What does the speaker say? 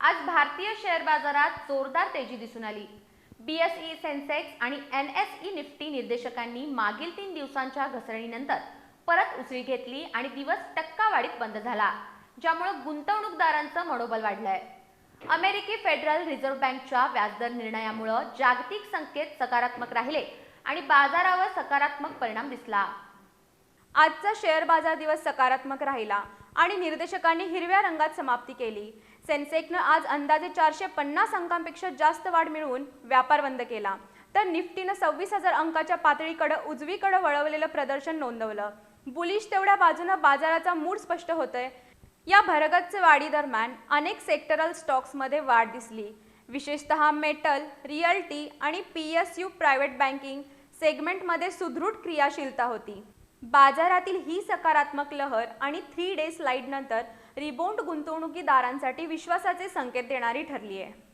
आज भारतीय शेअर बाजारात जोरदार तेजी दिसून आली. बीएसई सेन्सेक्स आणि एन एस ई निफ्टी निर्देशकांनी मागील तीन दिवसांच्या घसरणीनंतर परत उसळी घेतली आणि दिवस टक्कावाढीत बंद झाला ज्यामुळे गुंतवणूकदारांचं मनोबल वाढलंय. अमेरिकी फेडरल रिझर्व्ह बँकच्या व्याजदर निर्णयामुळं जागतिक संकेत सकारात्मक राहिले आणि बाजारावर सकारात्मक परिणाम दिसला. आजचा शेअर बाजार दिवस सकारात्मक राहिला आणि निर्देशकांनी हिरव्या रंगात समाप्ती केली. सेन्सेक्सनं आज अंदाजे चारशे पन्नास अंकांपेक्षा जास्त वाढ मिळवून व्यापार बंद केला. तर निफ्टीनं सव्वीस हजार अंकाच्या पातळीकडे उजवीकडे वळवलेलं प्रदर्शन नोंदवलं. बुलिश तेवढ्या बाजूनं बाजाराचा मूड स्पष्ट होतोय. या भरगच्च वाढी दरम्यान अनेक सेक्टरल स्टॉक्समध्ये वाढ दिसली. विशेषतः मेटल रिअल्टी आणि P S U private banking सेगमेंटमध्ये सुदृढ क्रियाशीलता होती. बाजारातील ही सकारात्मक लहर आणि थ्री डे स्लाईड नंतर रिबोंड गुंतवणुकीदारांसाठी विश्वासाचे संकेत देणारी ठरली आहे